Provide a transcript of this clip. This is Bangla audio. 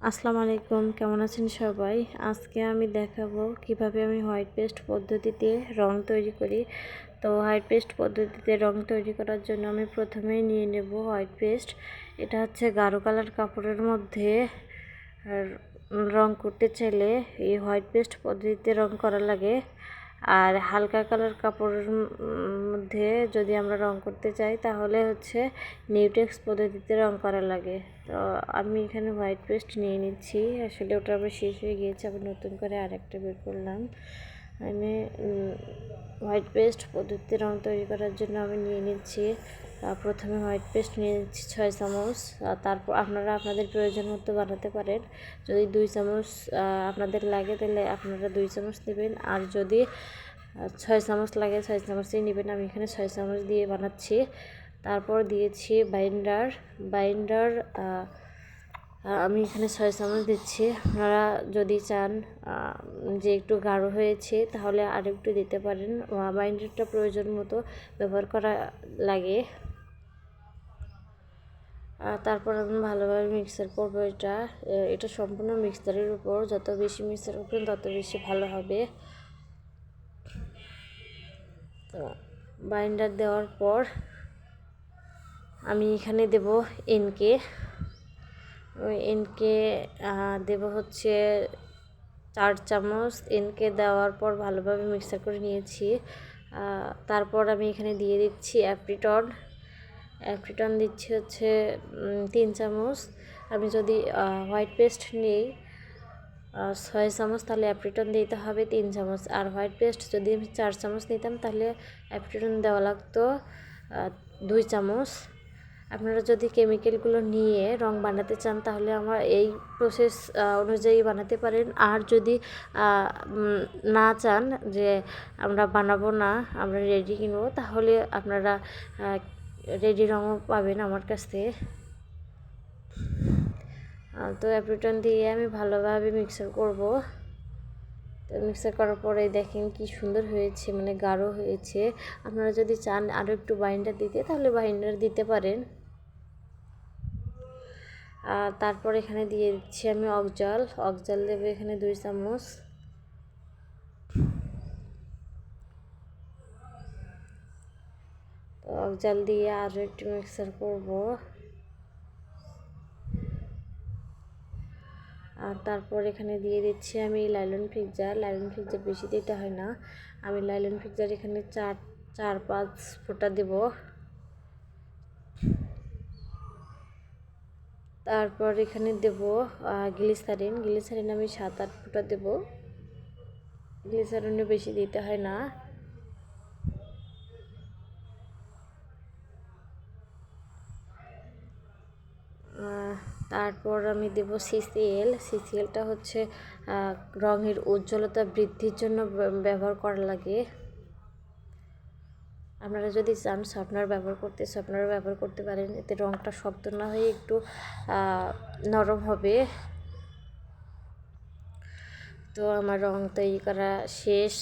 আসসালামু আলাইকুম, কেমন আছেন সবাই? আজকে আমি দেখাবো কীভাবে আমি হোয়াইট পেস্ট পদ্ধতিতে রং তৈরি করি। তো হোয়াইট পেস্ট পদ্ধতিতে রং তৈরি করার জন্য আমি প্রথমেই নিয়ে নেব হোয়াইট পেস্ট। এটা হচ্ছে গাঢ় কালার কাপড়ের মধ্যে রং করতে চাইলে এই হোয়াইট পেস্ট পদ্ধতিতে রং করা লাগে। আর হালকা কালার কাপড়ের মধ্যে যদি আমরা রং করতে চাই, তাহলে হচ্ছে নিউটেক্স পদ্ধতিতে রং করা লাগে। তো আমি এখানে হোয়াইট পেস্ট নিয়ে নিচ্ছি। আসলে ওটা আবার শেষ হয়ে গিয়েছে, আবার নতুন করে আরেকটা বের করলাম। আমি হোয়াইট পেস্ট পদ্ধতিতে রং তৈরি করার জন্য আমি নিয়ে নিচ্ছি। প্রথমে হোয়াইট পেস্ট নিয়ে নিচ্ছি ছয় চামচ। তারপর আপনারা আপনাদের প্রয়োজন মতো বানাতে পারেন। যদি দুই চামচ আপনাদের লাগে তাহলে আপনারা দুই চামচ নেবেন। আর যদি ছয় চামচ লাগে ছয় চামচই নেবেন। আমি এখানে ছয় চামচ দিয়ে বানাচ্ছি। তারপর দিয়েছি বাইন্ডার বাইন্ডার আমি এখানে ছয় চামচ দিচ্ছি। আপনারা যদি চান যে একটু গাঢ় হয়েছে, তাহলে আর একটু দিতে পারেন। বাইন্ডারটা প্রয়োজন মতো ব্যবহার করা লাগে। তারপর আমি ভালোভাবে মিক্সার করব এটা। এটা সম্পূর্ণ মিক্সারের উপর। যত বেশি মিক্সার করবেন, তত বেশি ভালো হবে। তো বাইন্ডার দেওয়ার পর আমি এখানে দেব এনকে। এনকে দেব হচ্ছে চার চামচ। এনকে দেওয়ার পর ভালোভাবে মিক্সার করে নিয়েছি। তারপর আমি এখানে দিয়ে দিচ্ছি অ্যাপ্রিটন। অ্যাপ্রিটন দিচ্ছি হচ্ছে তিন চামচ। আমি যদি হোয়াইট পেস্ট নিই ছয় চামচ, তাহলে অ্যাপ্রিটন দিতে হবে তিন চামচ। আর হোয়াইট পেস্ট যদি আমি চার চামচ নিতাম, তাহলে অ্যাপ্রিটন দেওয়া লাগতো দুই চামচ। আপনারা যদি কেমিক্যালগুলো নিয়ে রং বানাতে চান, তাহলে আমার এই প্রসেস অনুযায়ী বানাতে পারেন। আর যদি না চান যে আমরা বানাবো না, আমরা রেডি কিনবো, তাহলে আপনারা রেডি রঙও পাবেন আমার কাছ। থেকে তো অ্যাপ্রিটন দিয়ে আমি ভালোভাবে মিক্সার করব। তো মিক্সার করার পরে দেখেন কি সুন্দর হয়েছে মানে গাঢ় হয়েছে। আপনারা যদি চান আরও একটু বাইন্ডার দিতে, তাহলে বাইন্ডার দিতে পারেন। আর তারপর এখানে দিয়ে দিচ্ছি আমি অকজল অকজল দেবে এখানে দুই চামচ। তো অকজল দিয়ে আরও একটু মিক্সার করব। আর তারপর এখানে দিয়ে দিচ্ছি আমি লাইলন ফিক্সার লাইলন ফিক্সার বেশি দিতে হয় না। আমি লাইলন ফিক্সার এখানে চার চার, পাঁচ ফোঁটা দেব। তারপর এখানে দেব গ্লিসারিন। গ্লিসারিন আমি সাত, আট ফোঁটা দেব। গ্লিসারিনও বেশি দিতে হয় না। তারপর আমি দেব সিসিএল। সিসিএলটা হচ্ছে রঙের উজ্জ্বলতা বৃদ্ধির জন্য ব্যবহার করা লাগে। আপনারা যদি চান সফটনার ব্যবহার করতে সফটনার ব্যবহার করতে পারেন। এতে রঙটা শক্ত না হয়ে একটু নরম হবে। তো আমার রং তৈরি করা শেষ।